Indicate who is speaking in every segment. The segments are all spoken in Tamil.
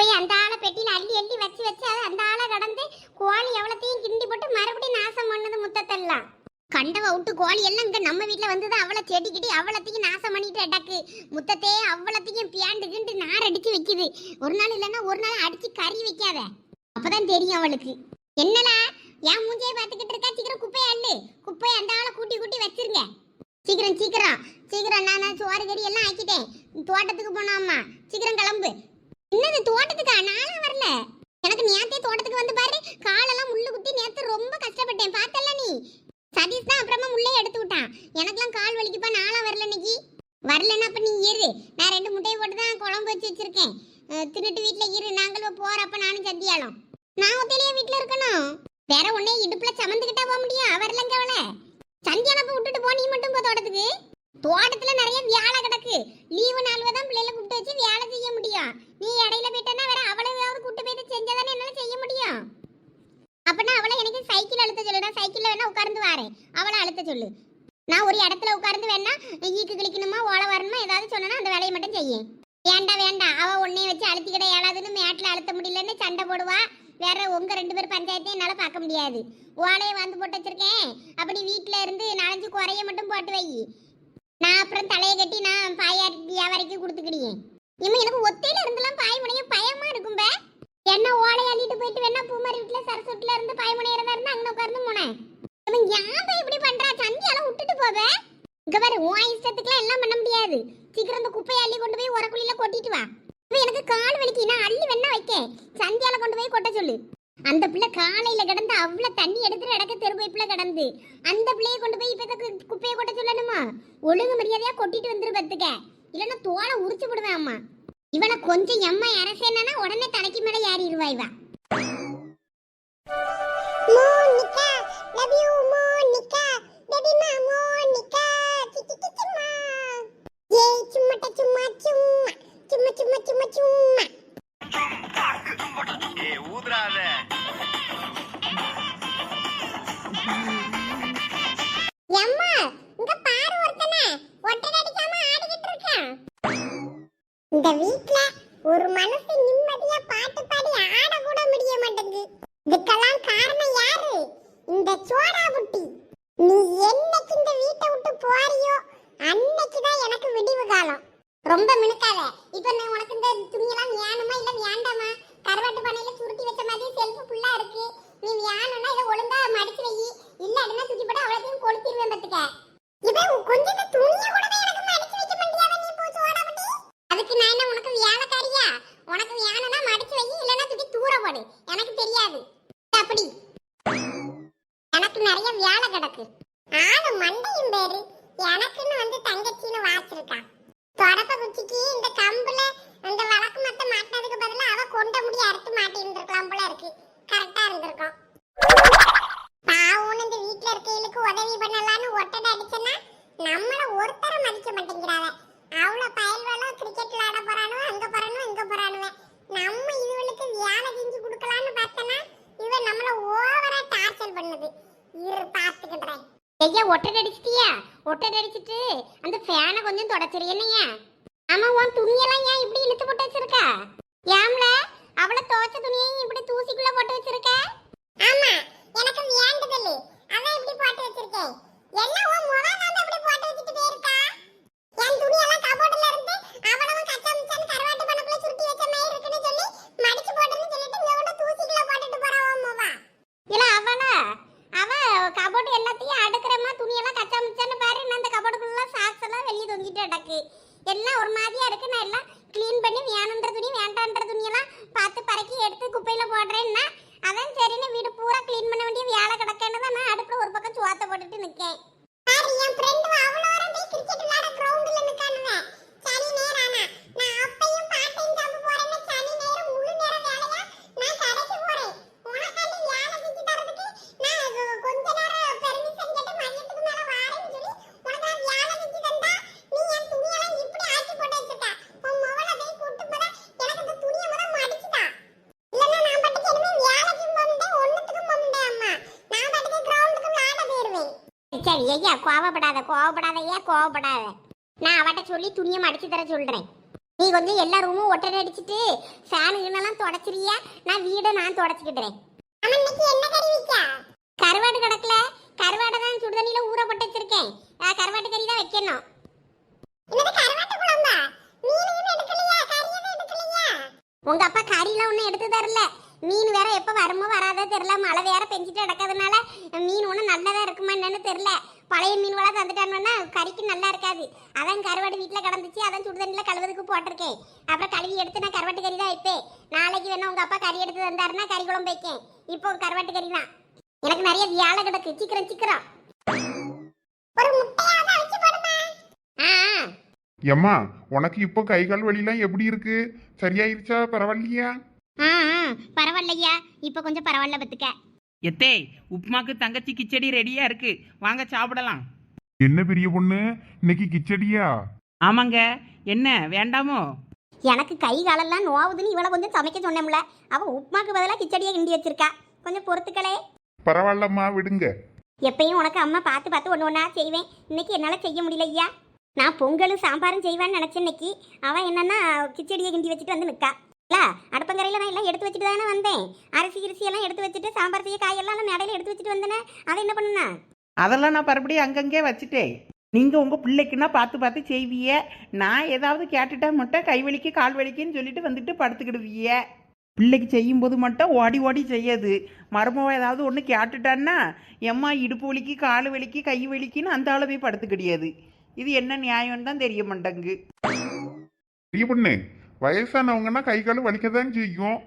Speaker 1: குப்பையை அந்த ஆளை பெட்டியில் அள்ளி அள்ளி வச்சு வச்சு அது அந்த ஆளை கடந்து கோழி எவ்வளோத்தையும் கிண்டி போட்டு மறுபடியும் நாசம் பண்ணது முத்தத்தெல்லாம். கண்டவ விட்டு கோழி எல்லாம் இங்கே நம்ம வீட்ல வந்தது செடி செடிக்கிட்டி அவ்வளோத்தையும் நாசம் பண்ணிட்டு அடக்கு முத்தத்தே அவ்வளத்தையும் பியாண்டு கிண்டு நார் அடித்து வைக்குது. ஒரு நாள் இல்லைன்னா ஒரு நாள் அடித்து கறி வைக்காத. அப்பதான் தெரியும் அவளுக்கு. என்னடா என் மூஞ்சியை பார்த்துக்கிட்டு இருக்கா? சீக்கிரம் குப்பையை அள்ளு. குப்பையை அந்த ஆளை கூட்டி கூட்டி வச்சிருங்க. சீக்கிரம் சீக்கிரம். சீக்கிரம் நான் சோறு கறி எல்லாம் ஆக்கிட்டேன். தோட்டத்துக்கு போனோம்மா. சீக்கிரம் கிளம்பு. என்னது தோட்டத்துக்கா? நானும் வரல. எனக்கு நேத்தே தோட்டத்துக்கு வந்து பாரு காலெல்லாம் முள்ளு குத்தி நேத்து ரொம்ப கஷ்டப்பட்டேன். பார்த்தல நீ? சதீஷ் தான் அப்புறமா முள்ளே எடுத்து விட்டான். எனக்கெல்லாம் கால் வலிக்குப்பா நானும் வரல இன்னைக்கு. வரலன்னா அப்ப நீ இரு நான் ரெண்டு முட்டையை போட்டு தான் குழம்பு வச்சு வச்சிருக்கேன். தின்னுட்டு வீட்ல இரு. நாங்களும் போறப்ப நானும் சத்தியாலும் நான் ஒத்தையிலேயே வீட்ல இருக்கணும். வேற உன்னே இடுப்புல சமந்துக்கிட்டா போக முடியும் வரலங்க அவளை. சந்தியானப்ப விட்டுட்டு போனீங்க மட்டும் போ தோட்டத்துக்கு. தோட்டத்துல நிறைய வேலை கிடக்கு. லீவு நாள்ல தான் பிள்ளைல கூப்பிட்டு வச்சு வேலை செய்ய முடியும். நீ இடையில போயிட்டனா வேற அவளை ஏதாவது கூட்டு போயிட்டு செஞ்சாதானே என்னால செய்ய முடியும்? அப்பனா அவளை எனக்கு சைக்கிள் அழுத்த சொல்லு. நான் சைக்கிள்ல வேணா உட்கார்ந்து வரேன். அவளை அழுத்த சொல்லு. நான் ஒரு இடத்துல உட்கார்ந்து வேணா ஈக்கு கிளிக்கணுமா ஓலை வரணுமா ஏதாவது சொன்னா அந்த வேலையை மட்டும் செய்யும் வேண்டாம் வேண்டாம் அவ உன்னைய வச்சு அழுத்திக்கிட ஏழாதுன்னு மேட்ல அழுத்த முடியலன்னு சண்டை போடுவா. வேற உங்க ரெண்டு பேர் பஞ்சாயத்தையும் என்னால பார்க்க முடியாது. ஓலையை வந்து போட்டு வச்சிருக்கேன். அப்படி வீட்டுல இருந்து நாலஞ்சு குறைய மட்டும் போட்டு வை. நான் அப்புறம் தலையை கட்டி நான் பாயார் வியாபாரிக்கு கொடுத்துக்கிடியேன் இவன் எனக்கு ஒத்தையில இருந்தெல்லாம் பாய் முனைய பயமா இருக்கும்ப என்ன ஓலை அள்ளிட்டு போயிட்டு வேணா பூமாரி வீட்டுல சரஸ்வட்டில இருந்து பாய் முனையிறதா இருந்தா அங்க உட்கார்ந்து போனேன். இவன் ஏன் இப்படி பண்றா? சந்தியால விட்டுட்டு போவே இங்க பாரு உன் இஷ்டத்துக்குலாம் எல்லாம் பண்ண முடியாது. சீக்கிரம் இந்த குப்பையை அள்ளி கொண்டு போய் உரக்குழியில கொட்டிட்டு வா. இவன் எனக்கு கால் வலிக்கு. நான் அள்ளி வேணா வைக்க சந்தியால கொண்டு போய் கொட்ட சொல்லு. அந்த பிள்ளை காலையில கிடந்து அவ்வளவு தண்ணி எடுத்துட்டு இடக்க தெருவைப்புல கிடந்து. அந்த பிள்ளைய கொண்டு போய் இப்ப குப்பையை கொட்ட சொல்லணுமா? ஒழுங்கு மரியாதையா கொட்டிட்டு வந்துரு பத்துக்க இல்லைன்னா தோலை உரிச்சு விடுவேன் அம்மா. இவனை கொஞ்சம் எம்மா அரசேனா உடனே தலைக்கு மேல ஏறிடுவா இவ. மோனிகா கொஞ்சம் என்னையா? ஆமா உன் துணியெல்லாம் ஏன் இப்படி இழுத்து போட்டு வச்சிருக்க? ஏம்ல? அவள துவைச்ச துணியையும் இப்படி தூசிக்குள்ள போட்டு வச்சிருக்க? ஆமா எனக்கு வேண்டுதல் அதான் இப்படி போட்டு வச்சிருக்கேன். என்ன உன் முகம் நான் இப்படி போட்டு வச்சிட்டு போயிருக்கா என் துணியெல்லாம் கபோர்ட்ல இருந்து அவளவும் கச்சா முச்சான்னு கருவாட்டு பண்ணக்குள்ள சுருட்டி வச்ச மாதிரி இருக்குன்னு சொல்லி மடிச்சு போட்டுன்னு சொல்லிட்டு இங்க தூசிக்குள்ள போட்டுட்டு போறா உன் முகம். இல்ல அவனா? அவ கபோர்டு எல்லாத்தையும் அடுக்கிறமா துணியெல்லாம் கச்சா முச்சான்னு பாரு நான் அந்த கபோர்டுக்குள்ள தொங்கிட்டு அடக்கு எல்லாம் ஒரு மாதிரியா இருக்கு. நான் எல்லாம் க்ளீன் பண்ணி வேணுன்ற துணி வேண்டான்ற துணியெல்லாம் பார்த்து பறக்கி எடுத்து குப்பையில் போடுறேன்னா அதான் சரின்னு வீடு பூரா க்ளீன் பண்ண வேண்டிய வேலை கிடக்கேன்னு தான் நான் அடுப்பில் ஒரு பக்கம் சுவாத்த போட்டுட்டு நிற்கேன் என் ஃப்ரெண்ட் அவ்வளோ கிரிக்கெட் விளையாட கிரவுண்ட்ல நிக்கானுவேன் சனி நேரம் நான் அப்பையும் பார்ட் டைம் ஜாப் போறேன்னு சனி நேரம் முழு நேரம் வேலையா நான் கடைக்கு போறேன் உனக்காண்டி வேலை செஞ்சு தரதுக்கு நான் அது கொஞ்ச நேரம் பெர்மிஷன் கேட்டு மதியத்துக்கு மேல வாரேன்னு சொல்லி உனக்கு நான் வேலை செஞ்சு தந்தா நீ என் துணியெல்லாம் இப்படி ஆக்கி போட்டு வச்சிருக்க உன் மொபைல போய் கூட்டு போற சரி ஐயா கோவப்படாத கோவப்படாத ஐயா கோவப்படாத. நான் அவட்ட சொல்லி துணியை மடிச்சு தர சொல்றேன். நீ கொஞ்சம் எல்லா ரூமும் ஒட்டடை அடிச்சிட்டு ஃபேனுலாம் தொடச்சிரியா நான் வீடை நான் தொடச்சிக்கிடுறேன் என்ன கறி வைக்கா? கருவாடு கிடக்கல. கருவாடை தான் சுடுதண்ணில ஊற போட்டு வச்சிருக்கேன். கருவாட்டு கறி தான் வைக்கணும். உங்க அப்பா கறிலாம் ஒன்றும் எடுத்து தரல. மீன் வேற எப்போ வருமோ வராதோ தெரியல. மழை வேற பெஞ்சிட்டு கிடக்கிறதுனால மீன் ஒன்றும் நல்லதா இருக்குமா என்னன்னு தெரியல. பழைய மீன் வளம் தந்துட்டாங்கன்னா கறிக்கு நல்லா இருக்காது. அதான் கருவாடு வீட்டில் கிடந்துச்சு அதான் சுடுதண்ணில கழுவுறதுக்கு போட்டிருக்கேன். அப்புறம் கழுவி எடுத்து நான் கருவாட்டு கறி தான் வைப்பேன். நாளைக்கு வேணா உங்க அப்பா கறி எடுத்து தந்தாருன்னா கறி குழம்பு வைக்கேன். இப்போ கருவாட்டு கறி தான். எனக்கு நிறைய வியாழ கிடக்கு. சீக்கிரம் சீக்கிரம்.
Speaker 2: எம்மா உனக்கு இப்போ கை கால் வலிலாம் எப்படி இருக்கு? சரியாயிருச்சா? பரவாயில்லையா?
Speaker 1: பரவாயில்லையா இப்போ கொஞ்சம் பரவாயில்ல பத்துக்க.
Speaker 3: எத்தே உப்புமாக்கு தங்கச்சி கிச்சடி ரெடியா இருக்கு. வாங்க சாப்பிடலாம்.
Speaker 2: என்ன பெரிய பொண்ணு? இன்னைக்கு கிச்சடியா?
Speaker 3: ஆமாங்க. என்ன வேண்டாமோ?
Speaker 1: எனக்கு கை காலெல்லாம் நோவுதுன்னு இவளை கொஞ்சம் சமைக்க சொன்னோம்ல. அவ உப்புமாக்கு பதிலாக கிச்சடியை கிண்டி வச்சிருக்கா. கொஞ்சம் பொறுத்துக்களே
Speaker 2: பரவாயில்லம்மா விடுங்க.
Speaker 1: எப்பயும் உனக்கு அம்மா பார்த்து பார்த்து ஒன்று ஒன்றா செய்வேன். இன்னைக்கு என்னால் செய்ய முடியல ஐயா. நான் பொங்கலும் சாம்பாரும் செய்வேன்னு நினச்சேன் இன்னைக்கு. அவன் என்னன்னா கிச்சடியை கிண்டி வச்சுட்டு வந்து நிற்கா இல்ல அடுப்பங்கரையில் நான் எல்லாம் எடுத்து வச்சுட்டு தானே வந்தேன். அரிசி கிரிசி எல்லாம் எடுத்து வச்சுட்டு சாம்பார் செய்ய காயெல்லாம் நான் மேடையில் எடுத்து வச்சுட்டு வந்தேனே. அதை என்ன பண்ணுனா?
Speaker 3: அதெல்லாம் நான் மறுபடியும் அங்கங்கே வச்சுட்டேன். நீங்க உங்க பிள்ளைக்குன்னா பார்த்து பார்த்து செய்வீய நான் ஏதாவது கேட்டுட்டா மட்டும் கை வலிக்கு கால் வலிக்குன்னு சொல்லிட்டு வந்துட்டு படுத்துக்கிடுவீய பிள்ளைக்கு செய்யும்போது மட்டும் ஓடி ஓடி செய்யாது. மருமவ ஏதாவது ஒன்று கேட்டுட்டான்னா எம்மா இடுப்பு வலிக்கு கால் வலிக்கு கை வலிக்குன்னு அந்த ஆளை போய் படுத்து கிடையாது இது என்ன நியாயம்னு தான் தெரிய மாட்டேங்கு
Speaker 2: பெரிய பொண்ணு வயசானவங்கன்னா கை கால் வலிக்கதான் செய்யும்.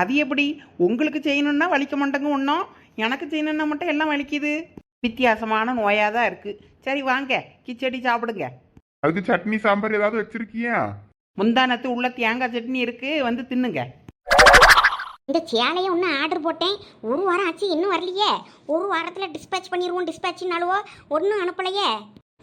Speaker 3: அது எப்படி? உங்களுக்கு செய்யணும்னா வலிக்க மாட்டேங்க ஒன்றும் எனக்கு செய்யணும்னா மட்டும் எல்லாம் வலிக்குது. வித்தியாசமான நோயாக தான் இருக்குது சரி வாங்க. கிச்சடி சாப்பிடுங்க.
Speaker 2: அதுக்கு சட்னி சாம்பார் ஏதாவது வச்சிருக்கியா?
Speaker 3: முந்தானத்து உள்ள தேங்காய் சட்னி இருக்குது வந்து தின்னுங்க.
Speaker 1: இந்த சேலையை ஒன்று ஆர்டர் போட்டேன். ஒரு வாரம் ஆச்சு இன்னும் வரலையே. ஒரு வாரத்தில் டிஸ்பேச் பண்ணிடுவோம் டிஸ்பேட்ச்னாலுவோ ஒன்றும் அனுப்பலையே.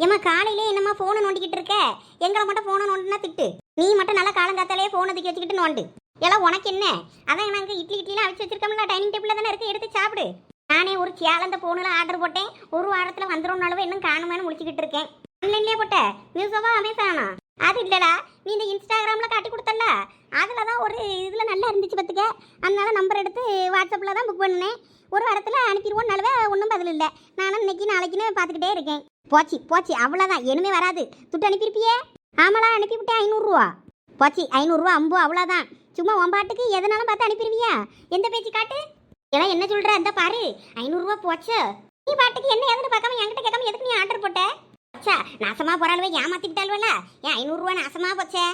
Speaker 1: ஏம்மா காலையிலே என்னம்மா ஃபோனை நோண்டிக்கிட்டு இருக்க? எங்களை மட்டும் ஃபோனை நோண்டினா திட்டு. நீ மட்டும் நல்லா காலங்காத்தாலே ஃபோனை தூக்கி வச்சுக்கிட்டு நோண்டு எல்லாம் உனக்கு என்ன? அதான் நாங்கள் இட்லி இட்லிலாம் அவிச்சு வச்சிருக்கோம்ல டைனிங் டேபிளில் தானே இருக்கு எடுத்து சாப்பிடு. நானே ஒரு சேலந்த அந்த ஃபோனில் ஆர்டர் போட்டேன். ஒரு வாரத்தில் வந்துடும்னாலும் இன்னும் காணுமேனு முடிச்சுக்கிட்டு இருக்கேன். ஆன்லைன்லேயே போட்ட. நியூஸோவா அமேசானா அது இல்லடா. நீ இந்த இன்ஸ்டாகிராமில் காட்டி கொடுத்தல அதில் தான் ஒரு இதில் நல்லா இருந்துச்சு பார்த்துக்க அதனால நம்பர் எடுத்து வாட்ஸ்அப்பில் தான் புக் பண்ணேன். ஒரு வாரத்தில் அனுப்பிடுவோம்னாலவே ஒன்றும் பதில் இல்லை. நானும் இன்னைக்கு நாளைக்குன்னு பார்த்துக்கிட்டே இருக்கேன். போச்சு போச்சு. அவ்வளோதான் இனிமே வராது. துட்டு அனுப்பியிருப்பியே? ஆமாடா அனுப்பிவிட்டேன் ஐநூறுரூவா. போச்சு ஐநூறுரூவா அம்பு அவ்வளோதான். சும்மா உன் பாட்டுக்கு எதனாலும் பார்த்து அனுப்பிடுவியா? எந்த பேச்சு காட்டு? ஏன்னா என்ன சொல்கிற அந்த பாரு ஐநூறுரூவா போச்சு. நீ பாட்டுக்கு என்ன எதுன்னு பார்க்காம என்கிட்ட கேட்காம எதுக்கு நீ ஆர்டர் போட்ட? அச்சா நாசமா போறாளுவே ஏமாத்திக்கிட்டாள்வல ஏன் ஐநூறுரூவா நாசமாக போச்சே?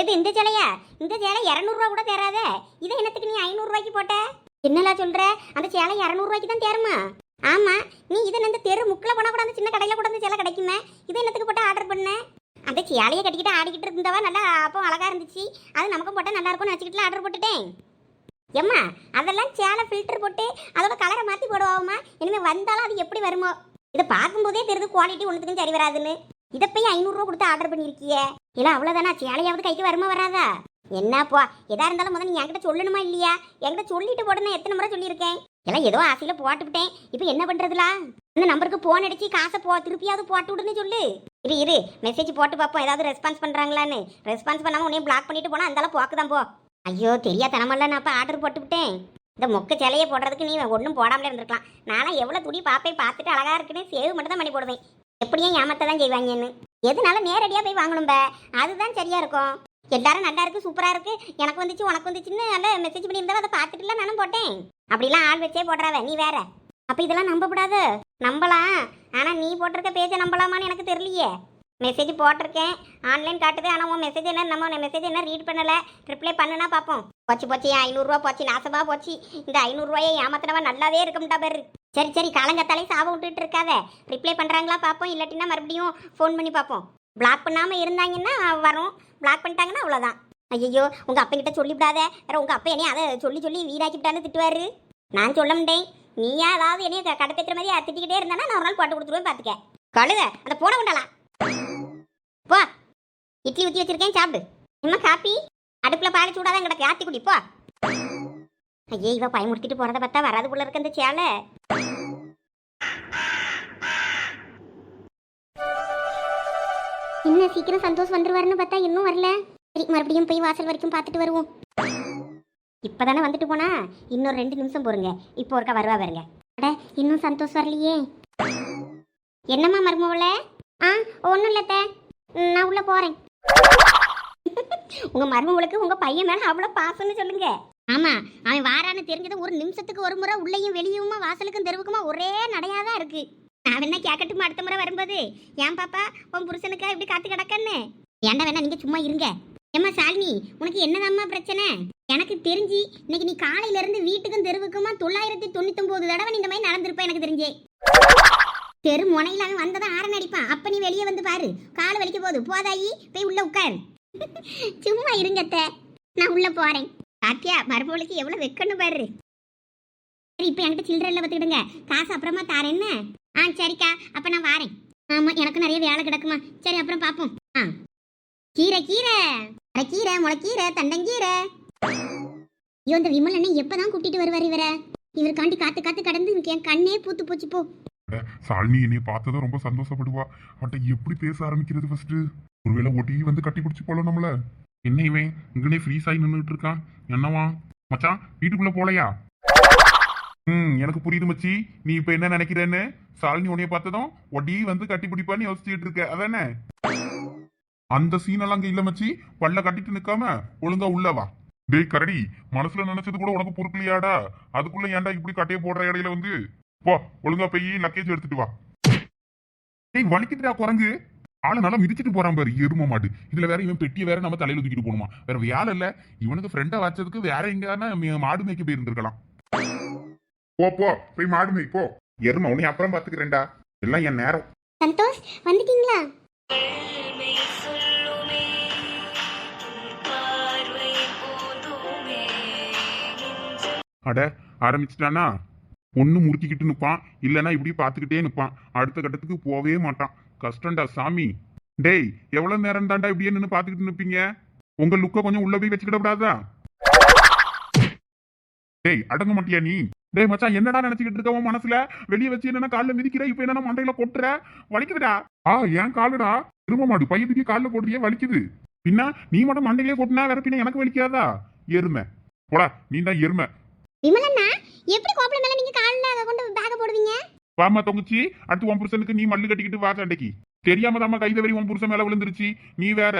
Speaker 1: எது இந்த சேலையா? இந்த சேலை இரநூறுவா கூட தேராதே இதை என்னத்துக்கு நீ ஐநூறுரூவாய்க்கு போட்ட? என்னலா சொல்கிற அந்த சேலை இரநூறுவாய்க்கு தான் தேருமா? ஆமாம் நீ இதை இந்த தெரு முக்கில் போனால் கூட அந்த சின்ன கடையில் கூட அந்த சேலை கிடைக்குமே? இதை என்னத்துக்கு போட்டு ஆர்டர் பண்ணேன் அந்த சேலையை கட்டிக்கிட்டு ஆடிக்கிட்டு இருந்தவா நல்லா அப்போ அழகா இருந்துச்சு. அது நமக்கும் போட்டால் நல்லா இருக்கும்னு வச்சுக்கிட்டு ஆர்டர் போட்டுட்டேன். எம்மா அதெல்லாம் சேலை ஃபில்டர் போட்டு அதோட கலரை மாற்றி போடுவாமா இனிமேல் வந்தாலும் அது எப்படி வருமோ? இதை பார்க்கும்போதே தெரியுது குவாலிட்டி ஒன்றுத்துக்கும் சரி வராதுன்னு. இதை போய் ஐநூறுரூவா கொடுத்து ஆர்டர் பண்ணியிருக்கியே. இல்லை அவ்வளோதானா சேலையாவது கைக்கு வருமா வராதா? என்னப்பா எதா இருந்தாலும் முதல்ல நீ என்கிட்ட சொல்லணுமா இல்லையா? என்கிட்ட சொல்லிட்டு போடணும் எத்தனை முறை சொல்லியிருக்கேன். எல்லாம் ஏதோ ஆசையில் போட்டுவிட்டேன். இப்போ என்ன பண்ணுறதுலா இந்த நம்பருக்கு ஃபோன் அடிச்சு காசை போ திருப்பியாவது போட்டு விடுன்னு சொல்லு. இரு இரு. மெசேஜ் போட்டு பார்ப்போம் ஏதாவது ரெஸ்பான்ஸ் பண்ணுறாங்களான்னு ரெஸ்பான்ஸ் பண்ணாம உன்னையும் பிளாக் பண்ணிட்டு போனால் அந்தாலும் போக்கு தான் போ. ஐயோ தெரியாதனமல்ல நான் இப்போ ஆர்டர் போட்டு விட்டேன். இந்த மொக்க சிலையை போடுறதுக்கு நீ ஒன்றும் போடாமலே இருந்திருக்கலாம். நானும் எவ்வளோ துணி பார்ப்பேன் பார்த்துட்டு அழகாக இருக்குன்னு சேவ் மட்டும் தான் பண்ணி போடுவேன். எப்படியும் ஏமாத்த தான் செய்வாங்கன்னு. எதுனால நேரடியாக போய் வாங்கணும்ப அதுதான் சரியாக இருக்கும். எல்லாரும் நல்லா இருக்குது சூப்பராக இருக்குது எனக்கு வந்துச்சு உனக்கு வந்துச்சுன்னு நல்லா மெசேஜ் பண்ணியிருந்தா அதை பார்த்துட்டுலாம் நானும் போட்டேன். அப்படிலாம் ஆள் வச்சே போடுறாவ நீ வேற. அப்போ இதெல்லாம் நம்பக்கூடாது நம்பலாம். ஆனால் நீ போட்டிருக்க பேஜை நம்பலாமான்னு எனக்கு தெரியலையே. மெசேஜ் போட்டிருக்கேன். ஆன்லைன் காட்டுது. ஆனால் உன் மெசேஜ் என்ன? நம்ம மெசேஜ் என்ன ரீட் பண்ணலை? ரிப்ளை பண்ணுனா பார்ப்போம் போச்சு போச்சு. ஐநூறுரூவா போச்சு? நாசமாக போச்சு. இந்த ஐநூறுரூவாயை ஏமாத்தினவா நல்லாவே இருக்கும்டா பாரு. சரி சரி. காலங்கத்தாலே சாபம் விட்டுட்டு இருக்காத. ரிப்ளை பண்ணுறாங்களா பார்ப்போம் இல்லாட்டினா மறுபடியும் ஃபோன் பண்ணி பார்ப்போம் பிளாக் பண்ணாமல் இருந்தாங்கன்னா வரும். பிளாக் பண்ணிட்டாங்கன்னா அவ்வளோதான் ஐயோ உங்கள் அப்பங்கிட்ட சொல்லிவிடாத. வேற உங்கள் அப்பா என்னையும் அதை சொல்லி சொல்லி வீடாக்கிவிட்டான்னு திட்டுவார். நான் சொல்ல மாட்டேன். நீயா ஏதாவது என்னைய க- கடப்பேத்துற மாதிரி திட்டிக்கிட்டே இருந்தானா? நான் ஒரு நாள் போட்டு கொடுத்துருவேன் பார்த்துக்க கழுத அந்த போன உண்டாளா போ. இட்லி ஊற்றி வச்சிருக்கேன் சாப்பிடு. இம்மா காப்பி. அடுப்பில் பால் சூடாதான் கிடக்கு. ஆத்தி குடி போ. ஐயே இவ பயமுறுத்திட்டு போறத பார்த்தா வராது போல இருக்க இந்த சேலை. இன்னும் சீக்கிரம் சந்தோஷ் வந்துருவாருன்னு பார்த்தா இன்னும் வரல. சரி மறுபடியும் போய் வாசல் வரைக்கும் பார்த்துட்டு வருவோம். இப்பதானே வந்துட்டு போனா? இன்னொரு ரெண்டு நிமிஷம் போருங்க இப்போ ஒருக்கா வருவா பாருங்க. அட இன்னும் சந்தோஷ் வரலையே. என்னம்மா மருமவள? ஆ ஒன்றும் இல்லத்த நான் உள்ளே போகிறேன் உங்கள் மருமவளுக்கு உங்கள் பையன் மேலே அவ்வளோ பாசம்னு சொல்லுங்க. ஆமாம் அவன் வாரான்னு தெரிஞ்சது ஒரு நிமிஷத்துக்கு ஒரு முறை உள்ளேயும் வெளியுமா வாசலுக்கும் தெருவுக்குமா ஒரே நடையாக தான் இருக்குது நான் வேணா கேட்கட்டுமா அடுத்த முறை வரும்போது? ஏன் பாப்பா உன் புருஷனுக்கா இப்படி காத்து கிடக்கன்னு? ஏன்டா வேணா நீங்கள் சும்மா இருங்க. ஏம்மா சாலினி உனக்கு என்னதாம்மா பிரச்சனை? எனக்கு தெரிஞ்சு இன்னைக்கு நீ காலையில இருந்து வீட்டுக்கும் தெருவுக்குமா தொள்ளாயிரத்தி தொண்ணூத்தொன்பது தடவை இந்த மாதிரி நடந்திருப்ப எனக்கு தெரிஞ்சே. தெரு முனையில அவன் வந்ததான் ஆரன் அடிப்பான். அப்ப நீ வெளியே வந்து பாரு. கால் வலிக்க போகுது. போதாயி போய் உள்ள உட்காரு. சும்மா இருங்கத்த நான் உள்ள போறேன். பாத்தியா மருமகளுக்கு எவ்வளவு வெக்கணும் பாரு. சரி இப்போ என்கிட்ட சில்லறை பார்த்துக்கிடுங்க காசு அப்புறமா தாரேன் என்ன? ஆ சரிக்கா. அப்ப நான் வாரேன். ஆமா எனக்கு நிறைய வேலை கிடக்குமா. சரி அப்புறம் பார்ப்போம் ஆ. கீரை கீரை. கீரை முளைக்கீரை தண்டங்கீரை. ஐயோ இந்த விமல் அண்ணன் எப்பதான் கூட்டிட்டு வருவார் இவரை? இவருக்காண்டி காத்து காத்து கடந்து என் கண்ணே பூத்து போச்சு போ.
Speaker 2: சாலினி என்னைய பார்த்ததும் ரொம்ப சந்தோஷப்படுவா. அவட்ட எப்படி பேச ஆரம்பிக்கிறது ஃபர்ஸ்ட் ஒருவேளை ஒட்டி வந்து கட்டி பிடிச்சி போல நம்மள. என்ன இவன்? இங்கனே ஃப்ரீஸ் ஆகி நின்றுட்டு இருக்கான். என்னவா? மச்சான் வீட்டுக்குள்ள போலையா? ம் எனக்கு புரியுது மச்சி. நீ இப்ப என்ன நினைக்கிறேன்னு? சாலினி உன்னைய பார்த்ததும் ஒட்டி வந்து கட்டி பிடிப்பான்னு யோசிச்சுட்டு இருக்க. அதானே? அந்த சீனெல்லாம் அங்க இல்ல மச்சி. பல்ல கட்டிட்டு நிக்காம ஒழுங்கா உள்ள வா. டேய் கரடி மனசுல நினைச்சது கூட உனக்கு பொறுக்கலையாடா? அதுக்குள்ள ஏன்டா இப்படி கட்டைய போடுற இடையில வந்து? போ ஒழுங்கா போய் லக்கேஜ் எடுத்துட்டு வா. டேய் வலிக்குதுடா குரங்கு. ஆளை நல்லா மிதிச்சிட்டு போறான் பாரு எரும மாடு. இதுல வேற இவன் பெட்டியை வேற நம்ம தலையில தூக்கிட்டு போகணுமா? வேற வேலை இல்ல. இவனுக்கு ஃப்ரெண்டா வச்சதுக்கு வேற எங்கன்னா மாடு மேய்க்க போயிருந்துருக்கலாம். போ போ போய் மாடு மேய் போ. எரும உன்னை அப்புறம் பாத்துக்கிறேன்டா. எல்லாம் என் நேரம்.
Speaker 1: சந்தோஷ் வந்துட்டீங்களா?
Speaker 2: அட ஆரம்பிச்சிட்டானா? ஒண்ணு முறுக்கிக்கிட்டு நிப்பான். இல்லைன்னா இப்படி பார்த்துக்கிட்டே நிப்பான். அடுத்த கட்டத்துக்கு போவே மாட்டான். கஷ்டம்டா சாமி. டேய் எவ்வளவு நேரம் தாண்டா இப்படியே நின்று பார்த்துக்கிட்டு நிப்பீங்க? உங்க லுக்க கொஞ்சம் உள்ள போய் வச்சுக்கிடக்கூடாதா டேய் அடங்க மாட்டியா நீ? டேய் மச்சான் என்னடா நினைச்சுக்கிட்டு இருக்க உன் மனசுல? வெளியே வச்சு என்னன்னா கால்ல மிதிக்கிற? இப்ப என்னன்னா மண்டையில கொட்டுற? வலிக்குதுடா. ஆ ஏன் காலுடா? திரும்ப மாடு பையத்துக்கு கால்ல போடுறியே வலிக்குது. பின்ன நீ மட்டும் மண்டையிலே கொட்டினா வேற பின்ன எனக்கு வலிக்காதா? எருமை. போடா நீ தான் எருமை.
Speaker 1: விமலண்ணா எப்படி கோப்பல மேல நீங்க காலில் கொண்டு பேக போடுவீங்க?
Speaker 2: வாமா தொங்குச்சி. அடுத்து உன் புருஷனுக்கு நீ மல்லு கட்டிக்கிட்டு வா சண்டைக்கு. தெரியாம தாம்மா கை தவறி உன் புருஷன் மேல விழுந்துருச்சு. நீ வேற.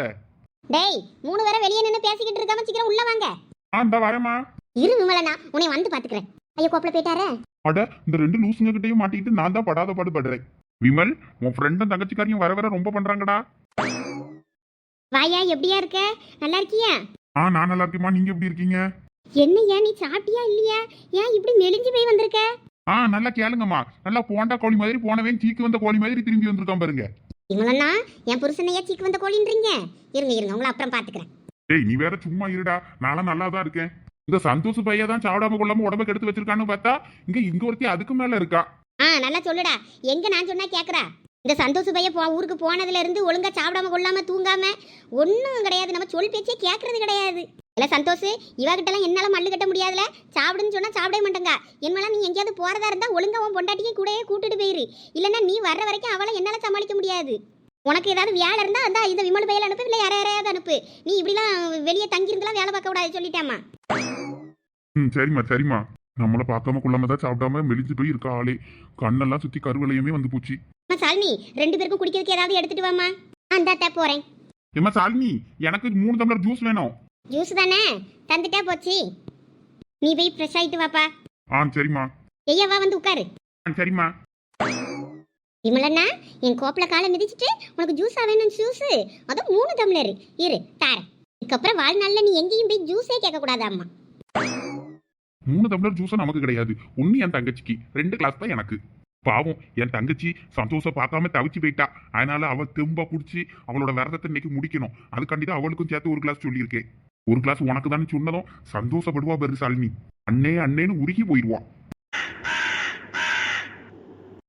Speaker 1: டேய் மூணு பேரை வெளியே நின்று பேசிக்கிட்டு இருக்காம சீக்கிரம் உள்ள வாங்க.
Speaker 2: ஆ இந்த வரேம்மா.
Speaker 1: இரு விமலண்ணா உன்னை வந்து பாத்துக்கிறேன். ஐயோ கோப்பல போயிட்டாரே.
Speaker 2: அட இந்த ரெண்டு லூசுங்க கிட்டயும் மாட்டிக்கிட்டு நான் தான் படாத பாடு படுறேன் விமல் உன் ஃப்ரெண்டும் தங்கச்சிக்காரியும் வர வர ரொம்ப பண்றாங்கடா.
Speaker 1: வாயா எப்படியா இருக்க? நல்லா இருக்கியா?
Speaker 2: ஆ நான் நல்லா இருக்கேம்மா. நீங்க எப்படி இருக்கீங்க?
Speaker 1: என்னய்யா நீ சாப்பிட்டியா இல்லையா? ஏன் இப்படி மெலிஞ்சு போய் வந்திருக்க?
Speaker 2: ஆ நல்லா கேளுங்கம்மா. நல்லா போண்டா கோழி மாதிரி போனவே சீக்கு வந்த கோழி மாதிரி திரும்பி வந்திருக்கான் பாருங்க.
Speaker 1: விமலண்ணா என் புருஷனையா சீக்கு வந்த கோழின்றீங்க? இருங்க இருங்க உங்களை அப்புறம் பாத்துக்கிறேன்.
Speaker 2: டேய் நீ வேற சும்மா இருடா. நானும் நல்லா தான் இருக்கேன். இந்த சந்தோஷ் பையா தான் சாப்பிடாம கொள்ளாம உடம்ப கெடுத்து வச்சிருக்கான்னு பார்த்தா இங்க இங்க ஒருத்தி அதுக்கு மேல இருக்கா?
Speaker 1: ஆ நல்லா சொல்லுடா. எங்க நான் சொன்னா கேக்குறா? இந்த சந்தோஷ பையன் போ ஊருக்கு போனதுல இருந்து ஒழுங்கா சாப்பிடாம கொள்ளாம தூங்காம ஒன்றும் கிடையாது. நம்ம சொல் பேச்சே கேட்கறது கிடையாது. இல்ல சந்தோஷ் இவகிட்டலாம் என்னால மல்லு கட்ட முடியாதுல. சாப்பிடுன்னு சொன்னா சாப்பிடவே மாட்டேங்க. என்மேல நீ எங்கேயாவது போறதா இருந்தா ஒழுங்கா உன் பொண்டாட்டியும் கூடயே கூட்டிட்டு போயிரு. இல்லைன்னா நீ வர்ற வரைக்கும் அவளை என்னால சமாளிக்க முடியாது. உனக்கு ஏதாவது வேலை இருந்தா அந்த இந்த விமல் பையில அனுப்பு இல்லை யார யாரையாவது அனுப்பு. நீ இப்படிலாம் வெளியே தங்கி இருந்தெல்லாம் வேலை பார்க்க கூடாது சொல்லிட்டேம்மா.
Speaker 2: ம் சரிம்மா சரிம்மா. நம்மள பார்க்காம கொள்ளாம தான் சாப்பிடாம மெலிஞ்சு போய் இருக்கா ஆளே. கண்ணெல்லாம் சுத்தி கருவளையுமே வந்து போச்சு.
Speaker 1: அம்மா சாலினி ரெண்டு பேருக்கும் குடிக்கிறதுக்கு ஏதாவது எடுத்துட்டு வாம்மா. அந்த போறேன்.
Speaker 2: ஏம்மா சாலினி எனக்கு மூணு டம்ளர் ஜூஸ் வேணும்.
Speaker 1: ஜூஸ் தானே? தந்துட்டா போச்சு. நீ போய் ஃப்ரெஷ் ஆயிட்டு வாப்பா.
Speaker 2: ஆ சரிம்மா.
Speaker 1: ஐயா வா வந்து உட்காரு.
Speaker 2: ஆ சரிம்மா.
Speaker 1: விமலண்ணா என் கோப்பில் காலை மிதிச்சிட்டு உனக்கு ஜூஸா வேணும் ஜூஸ் அதுவும் மூணு டம்ளர் இரு தாரேன். இதுக்கப்புறம் வாழ்நாளில் நீ எங்கேயும் போய் ஜூஸே கேட்கக்கூடாது அம்மா.
Speaker 2: மூணு டம்ளர் ஜூஸும் நமக்கு கிடையாது. ஒன்று என் தங்கச்சிக்கு ரெண்டு கிளாஸ் தான் எனக்கு. பாவம் என் தங்கச்சி சந்தோஷம் பார்க்காம தவிச்சு போயிட்டா. அதனால அவள் திரும்ப குடிச்சு அவளோட விரதத்தை இன்னைக்கு முடிக்கணும். அதுக்காண்டி தான் அவளுக்கும் சேர்த்து ஒரு கிளாஸ் சொல்லியிருக்கேன். ஒரு கிளாஸ் உனக்கு தானே சொன்னதும் சந்தோஷப்படுவா பெருசாலினி. அண்ணே அண்ணேன்னு உருகி போயிடுவான்